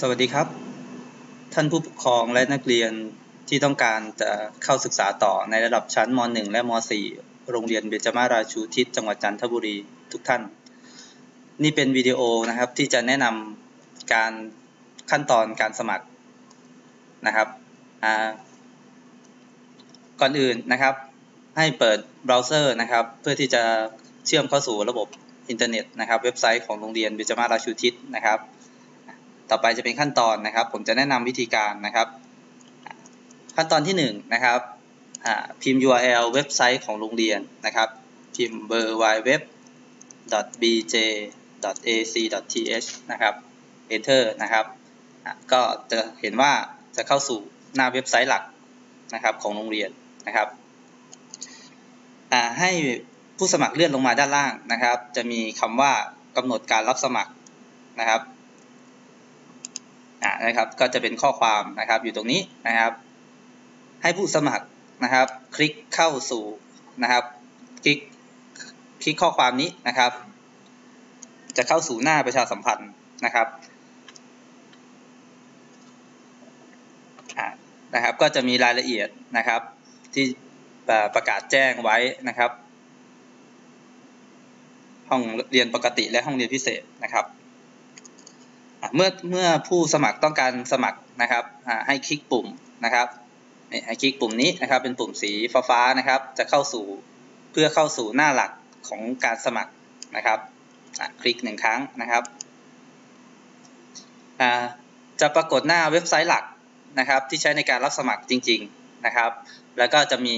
สวัสดีครับ ท่านผู้ปกครองและนักเรียนที่ต้องการจะเข้าศึกษาต่อในระดับชั้นม .1 และม .4 โรงเรียนเบญจมาราชูทิศจังหวัดจันทบุรีทุกท่าน นี่เป็นวิดีโอนะครับที่จะแนะนำการขั้นตอนการสมัครนะครับก่อนอื่นนะครับ ให้เปิดเบราว์เซอร์นะครับ เพื่อที่จะเชื่อมเข้าสู่ระบบอินเทอร์เน็ตนะครับ เว็บไซต์ของโรงเรียนเบญจมาราชูทิศนะครับ ต่อไปจะเป็นขั้นตอนนะครับ ผมจะแนะนำวิธีการนะครับ ขั้นตอนที่1นนะครับพิมพ์ URL เว็บไซต์ของโรงเรียนนะครับ พิมพ์ b w w w bj ac th นะครับ enter นะครับ ก็จะเห็นว่าจะเข้าสู่หน้าเว็บไซต์หลักนะครับของโรงเรียนนะครับให้ผู้สมัครเลื่อนลงมาด้านล่างนะครับ จะมีคำว่ากำหนดการรับสมัครนะครับ นะครับก็จะเป็นข้อความนะครับอยู่ตรงนี้นะครับ ให้ผู้สมัครนะครับ คลิกเข้าสู่นะครับคลิกคลิกข้อความนี้นะครับ จะเข้าสู่หน้าประชาสัมพันธ์นะครับนะครับก็จะมีรายละเอียดนะครับ ที่ประกาศแจ้งไว้นะครับ ห้องเรียนปกติและห้องเรียนพิเศษนะครับ เมื่อเมื่อผู้สมัครต้องการสมัครนะครับให้คลิกปุ่มนะครับให้คลิกปุ่มนี้นะครับ เป็นปุ่มสีฟ้าๆนะครับ จะเข้าสู่เพื่อเข้าสู่หน้าหลักของการสมัครนะครับคลิกหนึ่งครั้งนะครับจะปรากฏหน้าเว็บไซต์หลักนะครับ ที่ใช้ในการรับสมัครจริง ๆนะครับ แล้วก็จะมี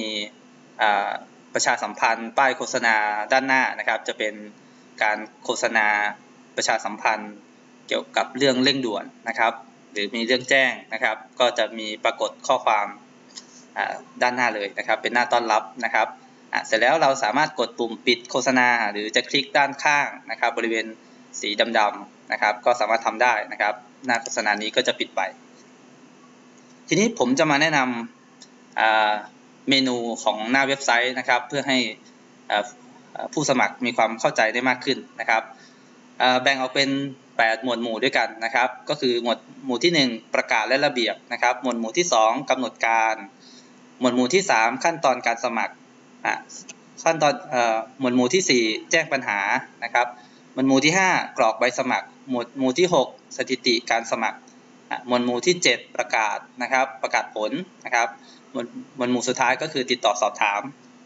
ประชาสัมพันธ์ป้ายโฆษณาด้านหน้านะครับ จะเป็นการโฆษณาประชาสัมพันธ์ เกี่ยวกับเรื่องเร่งด่วนนะครับ หรือมีเรื่องแจ้งนะครับ ก็จะมีปรากฏข้อความด้านหน้าเลยนะครับ เป็นหน้าต้อนรับนะครับเสร็จแล้วเราสามารถกดปุ่มปิดโฆษณา หรือจะคลิกด้านข้างนะครับ บริเวณสีดำๆนะครับ ก็สามารถทำได้นะครับ หน้าโฆษณานี้ก็จะปิดไป ทีนี้ผมจะมาแนะนำเมนูของหน้าเว็บไซต์นะครับ เพื่อให้ผู้สมัครมีความเข้าใจได้มากขึ้นนะครับแบ่งออกเป็น 8 หมวดหมู่ด้วยกันนะครับ ก็คือหมวดหมู่ที่ 1 ประกาศและระเบียบนะครับ หมวดหมู่ที่ 2กำหนดการ หมวดหมู่ที่ 3 ขั้นตอนการสมัครขั้นตอนหมวดหมู่ที่ 4 แจ้งปัญหานะครับหมวดหมู่ที่ 5 กรอกใบสมัคร หมวดหมู่ที่ 6 สถิติการสมัครหมวดหมู่ที่ 7 ประกาศนะครับ ประกาศผลนะครับหมวดหมู่สุดท้ายก็คือติดต่อสอบถาม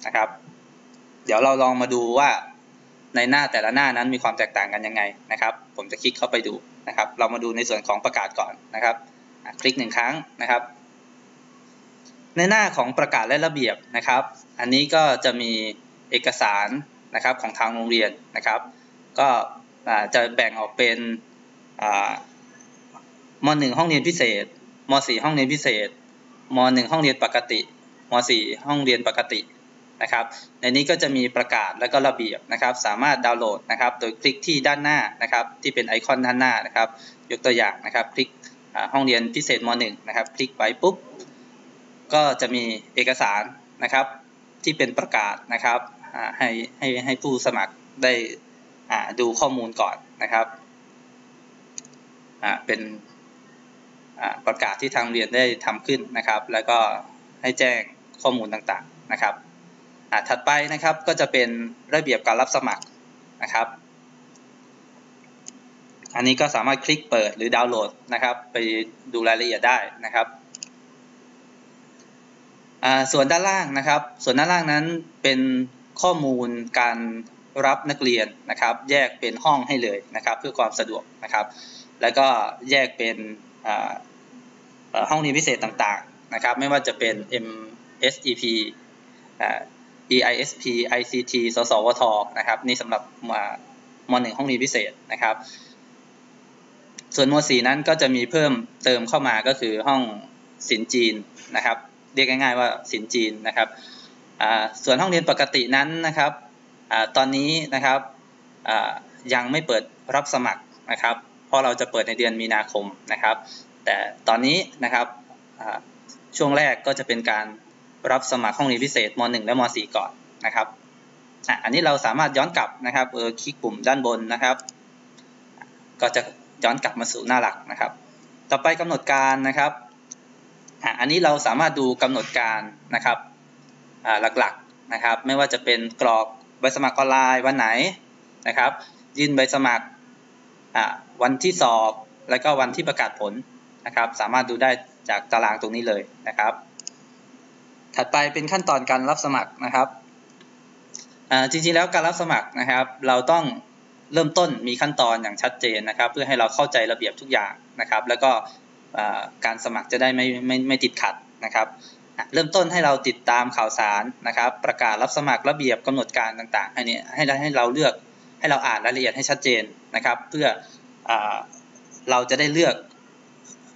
นะครับ เดี๋ยวเราลองมาดูว่า ในหน้าแต่ละหน้านั้นมีความแตกต่างกันยังไงนะครับ ผมจะคลิกเข้าไปดูนะครับ เรามาดูในส่วนของประกาศก่อนนะครับ คลิกหนึ่งครั้งนะครับ ในหน้าของประกาศและระเบียบนะครับ อันนี้ก็จะมีเอกสารนะครับของทางโรงเรียนนะครับ ก็จะแบ่งออกเป็นม .1 ห้องเรียนพิเศษม .4 ห้องเรียนพิเศษม .1 ห้องเรียนปกติม .4 ห้องเรียนปกติ นะครับ ในนี้ก็จะมีประกาศและก็ระเบียบนะครับ สามารถดาวน์โหลดนะครับ โดยคลิกที่ด้านหน้านะครับ ที่เป็นไอคอนด้านหน้านะครับ ยกตัวอย่างนะครับ คลิกห้องเรียนพิเศษม .1 นะครับ คลิกไปปุ๊บ ก็จะมีเอกสารนะครับ ที่เป็นประกาศนะครับให้ให้ให้ผู้สมัครได้ดูข้อมูลก่อนนะครับเป็นประกาศที่ทางเรียนได้ทำขึ้นนะครับ แล้วก็ให้แจ้งข้อมูลต่างๆนะครับ ถัดไปนะครับก็จะเป็นระเบียบการรับสมัครนะครับ อันนี้ก็สามารถคลิกเปิดหรือดาวน์โหลดนะครับ ไปดูรายละเอียดได้นะครับส่วนด้านล่างนะครับ ส่วนด้านล่างนั้นเป็นข้อมูลการรับนักเรียนนะครับ แยกเป็นห้องให้เลยนะครับ เพื่อความสะดวกนะครับ แล้วก็แยกเป็นห้องเรียนพิเศษต่างๆนะครับ ไม่ว่าจะเป็น MSEP EISP ICT สสวทนะครับนี่สำหรับม .1 ห้องเรียนพิเศษนะครับ ส่วนม .4 นั้นก็จะมีเพิ่มเติมเข้ามาก็คือห้องสินจีนนะครับ เรียกง่ายๆว่าสินจีนนะครับส่วนห้องเรียนปกตินั้นนะครับอตอนนี้นะครับยังไม่เปิดรับสมัครนะครับ เพราะเราจะเปิดในเดือนมีนาคมนะครับ แต่ตอนนี้นะครับช่วงแรกก็จะเป็นการ รับสมัครห้องเรียนพิเศษม .1 และม .4 ก่อนนะครับอันนี้เราสามารถย้อนกลับนะครับเออคลิกปุ่มด้านบนนะครับ ก็จะย้อนกลับมาสู่หน้าหลักนะครับ ต่อไปกำหนดการนะครับอะอันนี้เราสามารถดูกำหนดการนะครับอ่าหลักๆนะครับ ไม่ว่าจะเป็นกรอกใบสมัครออนไลน์วันไหนนะครับ ยื่นใบสมัครอ่าวันที่สอบ แล้วก็วันที่ประกาศผลนะครับ สามารถดูได้จากตารางตรงนี้เลยนะครับ ถัดไปเป็นขั้นตอนการรับสมัครนะครับจริงๆแล้วการรับสมัครนะครับ เราต้องเริ่มต้นมีขั้นตอนอย่างชัดเจนนะครับ เพื่อให้เราเข้าใจระเบียบทุกอย่างนะครับ แล้วก็การสมัครจะได้ไม่ไม่ไม่ติดขัดนะครับเริ่มต้นให้เราติดตามข่าวสารนะครับ ประกาศรับสมัครระเบียบกำหนดการต่างๆอันนี้ให้ให้เราเลือกให้เราอ่านรายละเอียดให้ชัดเจนนะครับ เพื่ออเราจะได้เลือก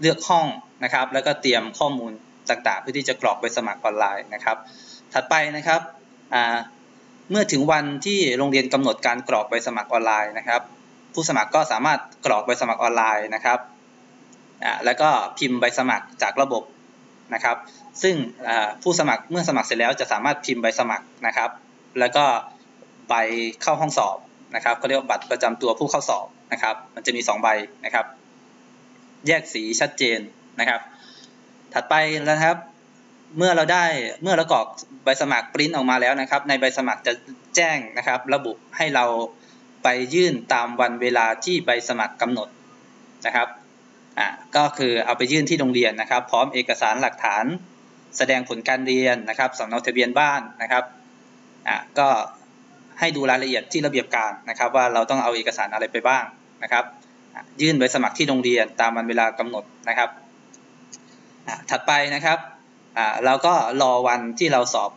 เลือกห้องนะครับ แล้วก็เตรียมข้อมูล ต่างๆ เพื่อที่จะกรอกไปสมัครออนไลน์นะครับ ถัดไปนะครับเมื่อถึงวันที่โรงเรียนกำหนดการกรอกใบสมัครออนไลน์นะครับ ผู้สมัครก็สามารถกรอกใบสมัครออนไลน์นะครับแล้วก็พิมพ์ใบสมัครจากระบบนะครับ ซึ่งผู้สมัครเมื่อสมัครเสร็จแล้วจะสามารถพิมพ์ใบสมัครนะครับ แล้วก็ใบเข้าห้องสอบนะครับก็เรียกว่าบัตรประจำตัวผู้เข้าสอบนะครับ มันจะมี 2 ใบนะครับ แยกสีชัดเจนนะครับ ถัดไปแล้วครับ เมื่อเราได้เมื่อเรากรอกใบสมัครปริ้นออกมาแล้วนะครับ ในใบสมัครจะแจ้งนะครับ ระบุให้เราไปยื่นตามวันเวลาที่ใบสมัครกำหนดนะครับอ่าก็คือเอาไปยื่นที่โรงเรียนนะครับ พร้อมเอกสารหลักฐาน แสดงผลการเรียนนะครับสำเนาทะเบียนบ้านนะครับอ่าก็ให้ดูรายละเอียดที่ระเบียบการนะครับ ว่าเราต้องเอาเอกสารอะไรไปบ้างนะครับ ยื่นใบสมัครที่โรงเรียนตามวันเวลากำหนดนะครับ ถัดไปนะครับเราก็รอวันที่เราสอบ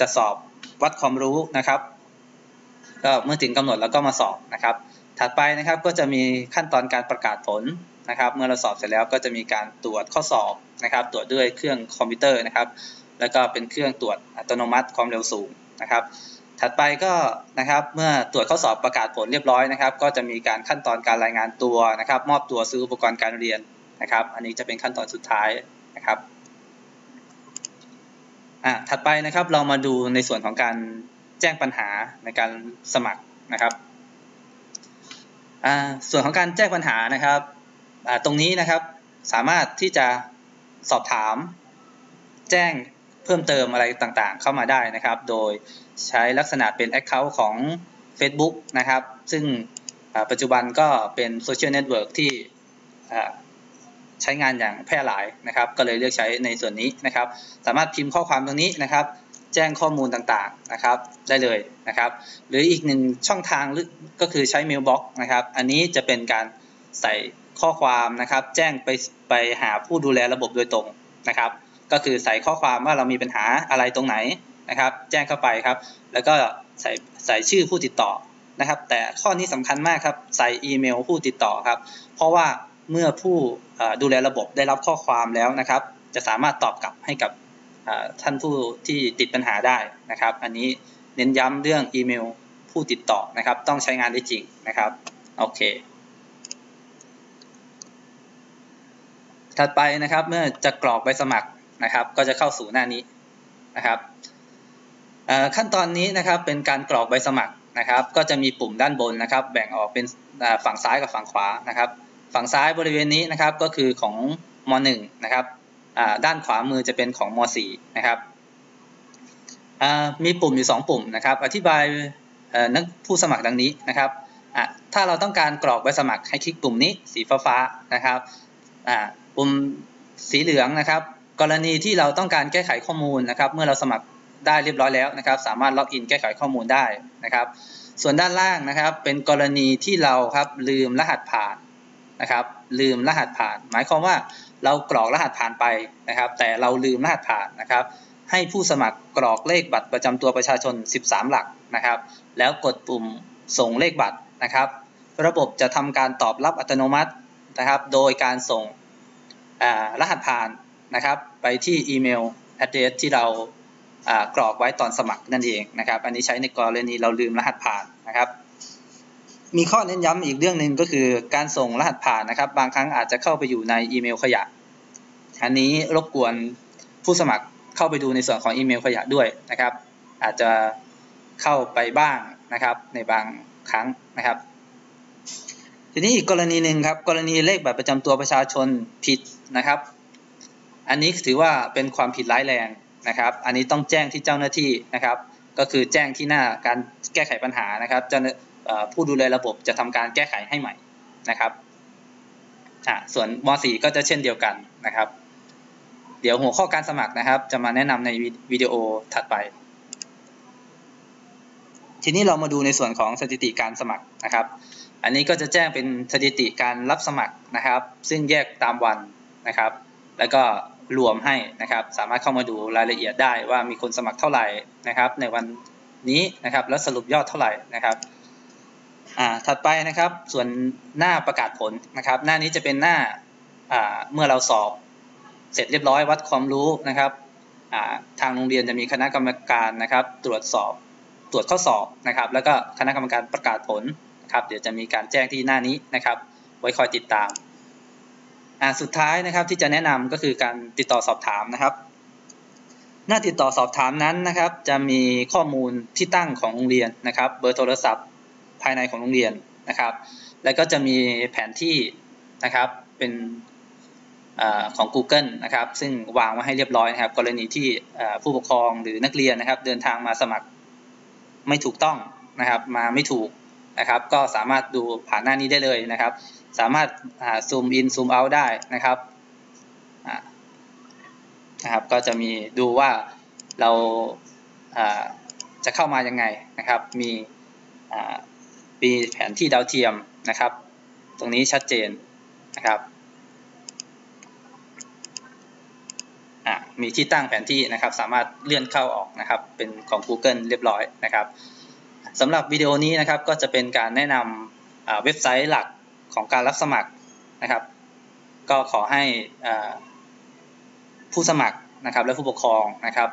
จะสอบวัดความรู้นะครับ ก็เมื่อถึงกำหนดเราก็มาสอบนะครับ ถัดไปนะครับก็จะมีขั้นตอนการประกาศผลนะครับ เมื่อเราสอบเสร็จแล้วก็จะมีการตรวจข้อสอบนะครับ ตรวจด้วยเครื่องคอมพิวเตอร์นะครับ แล้วก็เป็นเครื่องตรวจอัตโนมัติความเร็วสูงนะครับ ถัดไปก็นะครับเมื่อตรวจข้อสอบประกาศผลเรียบร้อยนะครับ ก็จะมีการขั้นตอนการรายงานตัวนะครับ มอบตัวซื้ออุปกรณ์การเรียน นะครับ อันนี้จะเป็นขั้นตอนสุดท้ายนะครับอะถัดไปนะครับเรามาดูในส่วนของการแจ้งปัญหาในการสมัครนะครับอ่าส่วนของการแจ้งปัญหานะครับอ่าตรงนี้นะครับสามารถที่จะสอบถาม แจ้งเพิ่มเติมอะไรต่างๆ เข้ามาได้นะครับ โดยใช้ลักษณะเป็น Account ของ Facebook นะครับ ซึ่งปัจจุบันก็เป็นโซเชียลเน็ตเวิร์กที่ ใช้งานอย่างแพร่หลายนะครับ ก็เลยเลือกใช้ในส่วนนี้นะครับ สามารถพิมพ์ข้อความตรงนี้นะครับ แจ้งข้อมูลต่างๆนะครับ ได้เลยนะครับ หรืออีกหนึ่งช่องทางก็คือใช้เมลบ็อกนะครับ อันนี้จะเป็นการใส่ข้อความนะครับ แจ้งไปไปหาผู้ดูแลระบบโดยตรงนะครับ ก็คือใส่ข้อความว่าเรามีปัญหาอะไรตรงไหนนะครับ แจ้งเข้าไปครับ แล้วก็ใส่ใส่ชื่อผู้ติดต่อนะครับ แต่ข้อนี้สำคัญมากครับ ใส่อีเมลผู้ติดต่อครับ เพราะว่า เมื่อผู้ดูแลระบบได้รับข้อความแล้วนะครับ จะสามารถตอบกลับให้กับท่านผู้ที่ติดปัญหาได้นะครับ อันนี้เน้นย้ำเรื่องอีเมลผู้ติดต่อนะครับ ต้องใช้งานได้จริงนะครับโอเค ถัดไปนะครับเมื่อจะกรอกใบสมัครนะครับ ก็จะเข้าสู่หน้านี้นะครับขั้นตอนนี้นะครับเป็นการกรอกใบสมัครนะครับ ก็จะมีปุ่มด้านบนนะครับ แบ่งออกเป็นฝั่งซ้ายกับฝั่งขวานะครับ ฝั่งซ้ายบริเวณนี้นะครับก็คือของม .1 นะครับด้านขวามือจะเป็นของม .4 นะครับมีปุ่มอยู่ 2 ปุ่มนะครับ อธิบายนักผู้สมัครดังนี้นะครับถ้าเราต้องการกรอกใบสมัครให้คลิกปุ่มนี้สีฟ้าๆนะครับปุ่มสีเหลืองนะครับ กรณีที่เราต้องการแก้ไขข้อมูลนะครับ เมื่อเราสมัครได้เรียบร้อยแล้วนะครับ สามารถล็อกอินแก้ไขข้อมูลได้นะครับ ส่วนด้านล่างนะครับ เป็นกรณีที่เราครับลืมรหัสผ่าน นะครับ ลืมรหัสผ่าน หมายความว่าเรากรอกรหัสผ่านไปนะครับ แต่เราลืมรหัสผ่านนะครับ ให้ผู้สมัครกรอกเลขบัตรประจำตัวประชาชน 13 หลักนะครับ แล้วกดปุ่มส่งเลขบัตรนะครับ ระบบจะทำการตอบรับอัตโนมัตินะครับ โดยการส่งรหัสผ่านนะครับ ไปที่อีเมล address ที่เรากรอกไว้ตอนสมัครนั่นเองนะครับ อันนี้ใช้ในกรณีเราลืมรหัสผ่านนะครับ มีข้อเน้นย้ำอีกเรื่องหนึ่งก็คือการส่งรหัสผ่านนะครับ บางครั้งอาจจะเข้าไปอยู่ในอีเมลขยะ อันนี้รบกวนผู้สมัครเข้าไปดูในส่วนของอีเมลขยะด้วยนะครับ อาจจะเข้าไปบ้างนะครับในบางครั้งนะครับ ทีนี้อีกกรณีหนึ่งครับ กรณีเลขบัตรประจำตัวประชาชนผิดนะครับ อันนี้ถือว่าเป็นความผิดร้ายแรงนะครับ อันนี้ต้องแจ้งที่เจ้าหน้าที่นะครับ ก็คือแจ้งที่หน้าการแก้ไขปัญหานะครับเจ้า ผู้ดูแลระบบจะทำการแก้ไขให้ใหม่นะครับส่วนม .4 ก็จะเช่นเดียวกันนะครับ เดี๋ยวหัวข้อการสมัครนะครับ จะมาแนะนำในวิดีโอถัดไป ทีนี้เรามาดูในส่วนของสถิติการสมัครนะครับ อันนี้ก็จะแจ้งเป็นสถิติการรับสมัครนะครับ ซึ่งแยกตามวันนะครับ แล้วก็รวมให้นะครับ สามารถเข้ามาดูรายละเอียดได้ว่ามีคนสมัครเท่าไหร่นะครับ ในวันนี้นะครับ แล้วสรุปยอดเท่าไหร่นะครับ อ่าถัดไปนะครับส่วนหน้าประกาศผลนะครับ หน้านี้จะเป็นหน้าอ่าเมื่อเราสอบเสร็จเรียบร้อยวัดความรู้นะครับอ่าทางโรงเรียนจะมีคณะกรรมการนะครับ ตรวจสอบตรวจข้อสอบนะครับ แล้วก็คณะกรรมการประกาศผลนะครับ เดี๋ยวจะมีการแจ้งที่หน้านี้นะครับ ไว้คอยติดตามอ่าสุดท้ายนะครับที่จะแนะนำก็คือการติดต่อสอบถามนะครับ หน้าติดต่อสอบถามนั้นนะครับ จะมีข้อมูลที่ตั้งของโรงเรียนนะครับ เบอร์โทรศัพท์ายในของโรงเรียนนะครับ แล้วก็จะมีแผนที่นะครับเป็นอของ Google นะครับ ซึ่งวางไว้ให้เรียบร้อยนะครับ กรณีที่ผู้ปกครองหรือนักเรียนนะครับ เดินทางมาสมัครไม่ถูกต้องนะครับ มาไม่ถูกนะครับ ก็สามารถดูผ่านหน้านี้ได้เลยนะครับ สามารถซูมอินซูมเอาได้นะครับนะครับ ก็จะมีดูว่าเราจะเข้ามายังไงนะครับ มี มีแผนที่ดาวเทียมนะครับ ตรงนี้ชัดเจนนะครับมีที่ตั้งแผนที่นะครับ สามารถเลื่อนเข้าออกนะครับ เป็นของ Google เรียบร้อยนะครับสำหรับวิดีโอนี้นะครับก็จะเป็นการแนะนำเว็บไซต์หลักของการรับสมัครนะครับ ก็ขอให้ผู้สมัครนะครับและผู้ปกครองนะครับ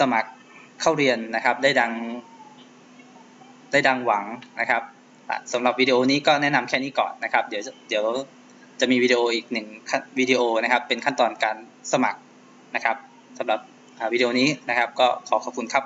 สมัครเข้าเรียนนะครับได้ดัง ได้ดังหวังนะครับสำหรับวิดีโอนี้ก็แนะนำแค่นี้ก่อนนะครับ เดี๋ยวเดี๋ยวจะมีวิดีโออีกหนึ่งวิดีโอนะครับ เป็นขั้นตอนการสมัครนะครับสำหรับวิดีโอนี้นะครับ ก็ขอขอบคุณครับ